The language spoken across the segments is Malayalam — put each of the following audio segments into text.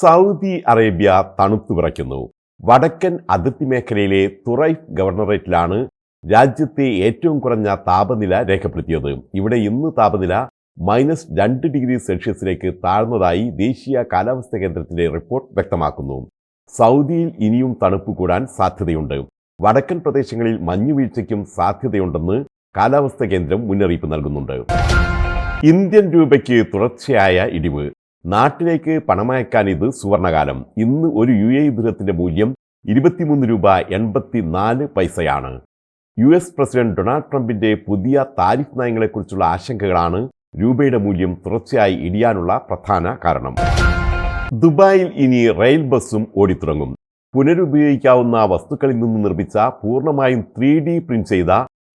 സൗദി അറേബ്യ തണുത്തു വിറയ്ക്കുന്നു. വടക്കൻ അതിർത്തി മേഖലയിലെ തുറൈഫ് ഗവർണറേറ്റിലാണ് രാജ്യത്തെ ഏറ്റവും കുറഞ്ഞ താപനില രേഖപ്പെടുത്തിയത്. ഇവിടെ ഇന്ന് താപനില മൈനസ് രണ്ട് ഡിഗ്രി സെൽഷ്യസിലേക്ക് താഴ്ന്നതായി ദേശീയ കാലാവസ്ഥാ കേന്ദ്രത്തിന്റെ റിപ്പോർട്ട് വ്യക്തമാക്കുന്നു. സൗദിയിൽ ഇനിയും തണുപ്പ് കൂടാൻ സാധ്യതയുണ്ട്. വടക്കൻ പ്രദേശങ്ങളിൽ മഞ്ഞുവീഴ്ചയ്ക്കും സാധ്യതയുണ്ടെന്ന് കാലാവസ്ഥാ കേന്ദ്രം മുന്നറിയിപ്പ് നൽകുന്നുണ്ട്. ഇന്ത്യൻ രൂപയ്ക്ക് തുടർച്ചയായ ഇടിവ്. നാട്ടിലേക്ക് പണമയക്കാൻ ഇത് സുവർണകാലം. ഇന്ന് ഒരു യു എ ദൃഹത്തിന്റെ മൂല്യം ഇരുപത്തിമൂന്ന് രൂപ എൺപത്തിനാല് പൈസയാണ്. യു എസ് പ്രസിഡന്റ് ഡൊണാൾഡ് ട്രംപിന്റെ പുതിയ താരിഫ് നയങ്ങളെക്കുറിച്ചുള്ള ആശങ്കകളാണ് രൂപയുടെ മൂല്യം തുടർച്ചയായി ഇടിയാനുള്ള പ്രധാന കാരണം. ദുബായിൽ ഇനി റെയിൽ ബസ്സും ഓടിത്തുടങ്ങും. പുനരുപയോഗിക്കാവുന്ന വസ്തുക്കളിൽ നിന്ന് നിർമ്മിച്ച പൂർണമായും ത്രീ ഡി പ്രിന്റ് ചെയ്ത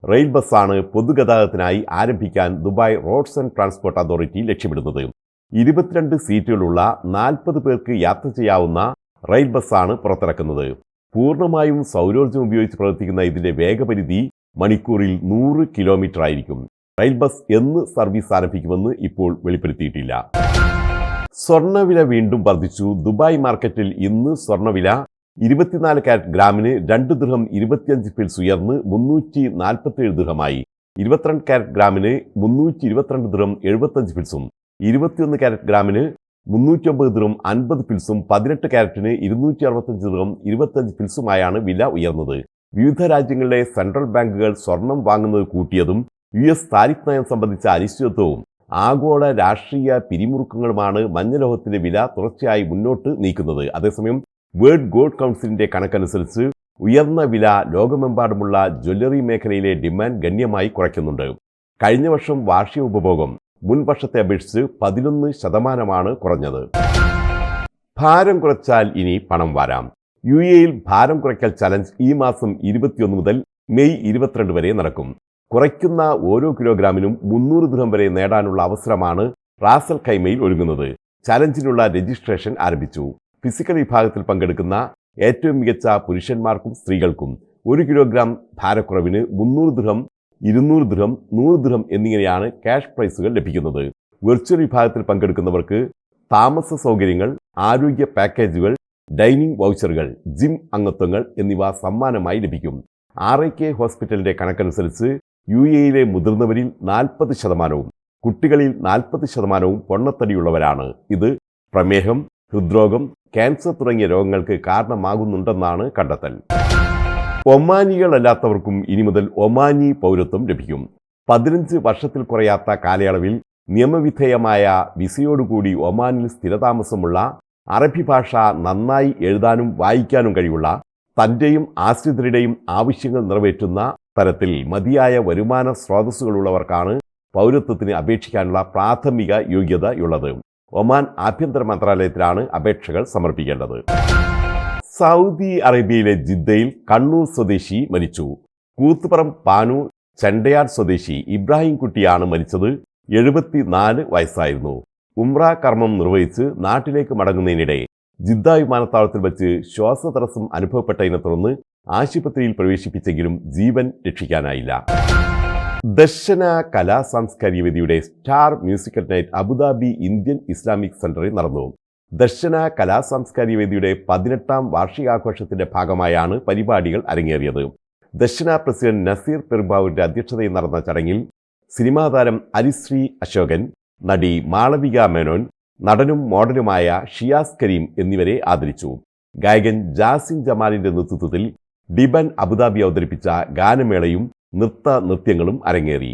റെയിൽ ബസ്സാണ് പൊതുഗതാഗതത്തിനായി ആരംഭിക്കാൻ Dubai roads and transport authority ലക്ഷ്യമിടുന്നത്. ഇരുപത്തിരണ്ട് സീറ്റുകളുള്ള നാൽപ്പത് പേർക്ക് യാത്ര ചെയ്യാവുന്ന റെയിൽ ബസ്സാണ് പുറത്തിറക്കുന്നത്. പൂർണമായും സൗരോർജം ഉപയോഗിച്ച് പ്രവർത്തിക്കുന്ന ഇതിന്റെ വേഗപരിധി മണിക്കൂറിൽ നൂറ് കിലോമീറ്റർ ആയിരിക്കും റെയിൽ ബസ് എന്ന് സർവീസ് ആരംഭിക്കുമെന്ന് ഇപ്പോൾ വെളിപ്പെടുത്തിയിട്ടില്ല. സ്വർണവില വീണ്ടും വർദ്ധിച്ചു. ദുബായ് മാർക്കറ്റിൽ ഇന്ന് സ്വർണവില ഇരുപത്തിനാല് കാരറ്റ് ഗ്രാമിന് രണ്ട് ദൃഹം ഇരുപത്തിയഞ്ച് പിൽസ് ഉയർന്ന് മുന്നൂറ്റി നാൽപ്പത്തിയേഴ് ദൃഹമായി. ഇരുപത്തിരണ്ട് കാരറ്റ് ഗ്രാമിന് മുന്നൂറ്റി ഇരുപത്തിരണ്ട് ദൃഹം എഴുപത്തഞ്ച് പിൽസും ഇരുപത്തിയൊന്ന് ക്യാരറ്റ് ഗ്രാമിന് മുന്നൂറ്റി ഒമ്പത് ദൃഹം അൻപത് പിൽസും പതിനെട്ട് ക്യാരറ്റിന് ഇരുന്നൂറ്റി അറുപത്തഞ്ച് ദിറും ഇരുപത്തഞ്ച് പിൽസുമായാണ് വില ഉയർന്നത്. വിവിധ രാജ്യങ്ങളിലെ സെൻട്രൽ ബാങ്കുകൾ സ്വർണം വാങ്ങുന്നത് കൂട്ടിയതും യു എസ് താരിഫ് നയം സംബന്ധിച്ച അനിശ്ചിതത്വവും ആഗോള രാഷ്ട്രീയ പിരിമുറുക്കങ്ങളുമാണ് മഞ്ഞലോഹത്തിന്റെ വില തുടർച്ചയായി മുന്നോട്ട് നീക്കുന്നത്. അതേസമയം വേൾഡ് ഗോൾഡ് കൗൺസിലിന്റെ കണക്കനുസരിച്ച് ഉയർന്ന വില ലോകമെമ്പാടുമുള്ള ജ്വല്ലറി മേഖലയിലെ ഡിമാൻഡ് ഗണ്യമായി കുറയ്ക്കുന്നുണ്ട്. കഴിഞ്ഞ വർഷം വാർഷിക ഉപഭോഗം മുൻ വർഷത്തെ അപേക്ഷിച്ച് പതിനൊന്ന് ശതമാനമാണ് കുറഞ്ഞത്. ഭാരം കുറച്ചാൽ ഇനി പണം വരാം. യു എയിൽ ഭാരം കുറയ്ക്കൽ ചലഞ്ച് ഈ മാസം ഇരുപത്തിയൊന്ന് മുതൽ മെയ് ഇരുപത്തിരണ്ട് വരെ നടക്കും. കുറയ്ക്കുന്ന ഓരോ കിലോഗ്രാമിനും മുന്നൂറ് ദൃഹം വരെ നേടാനുള്ള അവസരമാണ് റാസൽ കൈമയിൽ ഒരുങ്ങുന്നത്. ചലഞ്ചിനുള്ള രജിസ്ട്രേഷൻ ആരംഭിച്ചു. ഫിസിക്കൽ വിഭാഗത്തിൽ പങ്കെടുക്കുന്ന ഏറ്റവും മികച്ച പുരുഷന്മാർക്കും സ്ത്രീകൾക്കും ഒരു കിലോഗ്രാം ഭാരക്കുറവിന് മുന്നൂറ് ദൃഹം ഇരുന്നൂറ് ദൃഹം നൂറ് ദൃഹം എന്നിങ്ങനെയാണ് ക്യാഷ് പ്രൈസുകൾ ലഭിക്കുന്നത്. വെർച്വൽ വിഭാഗത്തിൽ പങ്കെടുക്കുന്നവർക്ക് താമസ സൗകര്യങ്ങൾ ആരോഗ്യ പാക്കേജുകൾ ഡൈനിങ് വൗച്ചറുകൾ ജിം അംഗത്വങ്ങൾ എന്നിവ സമ്മാനമായി ലഭിക്കും. ആർ ഐ കെ ഹോസ്പിറ്റലിന്റെ കണക്കനുസരിച്ച് യു എയിലെ മുതിർന്നവരിൽ നാൽപ്പത് ശതമാനവും കുട്ടികളിൽ നാൽപ്പത് ശതമാനവും പൊണ്ണത്തടിയുള്ളവരാണ്. ഇത് പ്രമേഹം ഹൃദ്രോഗം ക്യാൻസർ തുടങ്ങിയ രോഗങ്ങൾക്ക് കാരണമാകുന്നുണ്ടെന്നാണ് കണ്ടെത്തൽ. ഒമാനികളല്ലാത്തവർക്കും ഇനി മുതൽ ഒമാനി പൗരത്വം ലഭിക്കും. പതിനഞ്ച് വർഷത്തിൽ കുറയാത്ത കാലയളവിൽ നിയമവിധേയമായ വിസയോടുകൂടി ഒമാനിൽ സ്ഥിരതാമസമുള്ള അറബി ഭാഷ നന്നായി എഴുതാനും വായിക്കാനും കഴിവുള്ള തന്റെയും ആശ്രിതരുടെയും ആവശ്യങ്ങൾ നിറവേറ്റുന്ന തരത്തിൽ മതിയായ വരുമാന സ്രോതസ്സുകളുള്ളവർക്കാണ് പൗരത്വത്തിന് അപേക്ഷിക്കാനുള്ള പ്രാഥമിക യോഗ്യതയുള്ളത്. ഒമാൻ ആഭ്യന്തര മന്ത്രാലയത്തിലാണ് അപേക്ഷകൾ സമർപ്പിക്കേണ്ടത്. സൗദി അറേബ്യയിലെ ജിദ്ദയിൽ കണ്ണൂർ സ്വദേശി മരിച്ചു. കൂത്തുപറം പാനൂർ ചെണ്ടയാട് സ്വദേശി ഇബ്രാഹിം കുട്ടിയാണ് മരിച്ചത്. എഴുപത്തിനാല് വയസ്സായിരുന്നു. ഉംറ കർമ്മം നിർവഹിച്ച് നാട്ടിലേക്ക് മടങ്ങുന്നതിനിടെ ജിദ്ദ വിമാനത്താവളത്തിൽ വെച്ച് ശ്വാസതടസ്സം അനുഭവപ്പെട്ടതിനെ തുടർന്ന് ആശുപത്രിയിൽ പ്രവേശിപ്പിച്ചെങ്കിലും ജീവൻ രക്ഷിക്കാനായില്ല. ദർശന കലാ സാംസ്കാരിക വേദിയുടെ star musical night Abu Dhabi Indian Islamic സെന്ററിൽ നടന്നു. ദർശന കലാ സാംസ്കാരിക വേദിയുടെ പതിനെട്ടാം വാർഷികാഘോഷത്തിന്റെ ഭാഗമായാണ് പരിപാടികൾ അരങ്ങേറിയത്. ദർശന പ്രസിഡന്റ് നസീർ പെരുമ്പാവൂരിന്റെ അധ്യക്ഷതയിൽ നടന്ന ചടങ്ങിൽ സിനിമാ താരം അരിശ്രീ അശോകൻ നടി മാളവിക മേനോൻ നടനും മോഡലുമായ ഷിയാസ് കരീം എന്നിവരെ ആദരിച്ചു. ഗായകൻ ജാസിൻ ജമാലിന്റെ നേതൃത്വത്തിൽ ഡിബൻ അബുദാബി അവതരിപ്പിച്ച ഗാനമേളയും നൃത്ത നൃത്യങ്ങളും അരങ്ങേറി.